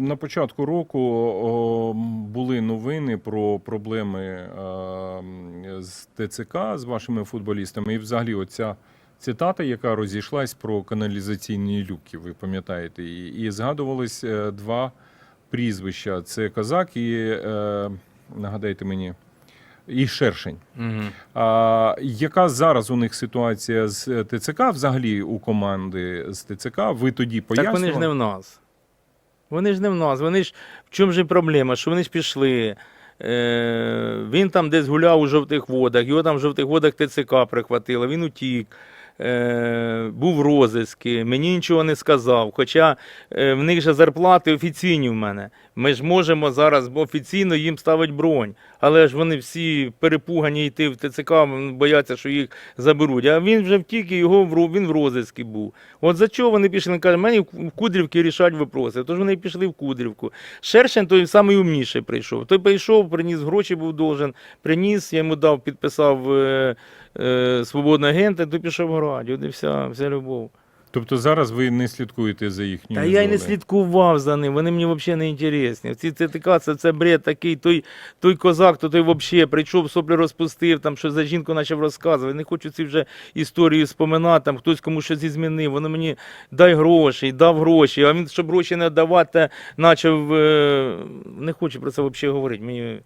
На початку року о, були новини про проблеми е, з ТЦК з вашими футболістами. І взагалі оця цитата, яка розійшлась про каналізаційні люки, ви пам'ятаєте, і, і згадувались е, два прізвища: це Козак і е, нагадайте мені, і Шершень. Угу. А, яка зараз у них ситуація з ТЦК, взагалі у команди з ТЦК? Ви тоді Так вони ж не в нас. Вони ж не в нас. Вони ж в чому ж проблема? Що вони ж пішли. Е, він там десь гуляв у жовтих водах, його там в жовтих водах ТЦК прихватило, він утік. Е, був розиски, мені нічого не сказав. Хоча е, в них же зарплати офіційні в мене. Ми ж можемо зараз офіційно їм ставити бронь. Але ж вони всі перепугані йти в ТЦК, бояться, що їх заберуть. А він вже втік і його в, він в розиску був. От за чого вони пішли? Він каже, мені в Кудрівці рішать випроси. Тож вони пішли в Кудрівку. Шершень той самий умніший прийшов. Той прийшов, приніс гроші, був должен, приніс, я йому дав, підписав е, е, свободний агент, і той пішов грати. От і вся, вся любов. Тобто зараз ви не слідкуєте за їхньою Та я й не долею? слідкував за ним, вони мені взагалі не інтересні. Ці це, це бред такий, той, той козак, то той взагалі прийшов, соплі розпустив, там що за жінку почав розказувати. Не хочу ці вже історії споминати, там хтось комусь щось змінив. Воно мені дай гроші, дав гроші, а він, щоб гроші не давати, почав. Е... Не хочу про це взагалі говорити. Мені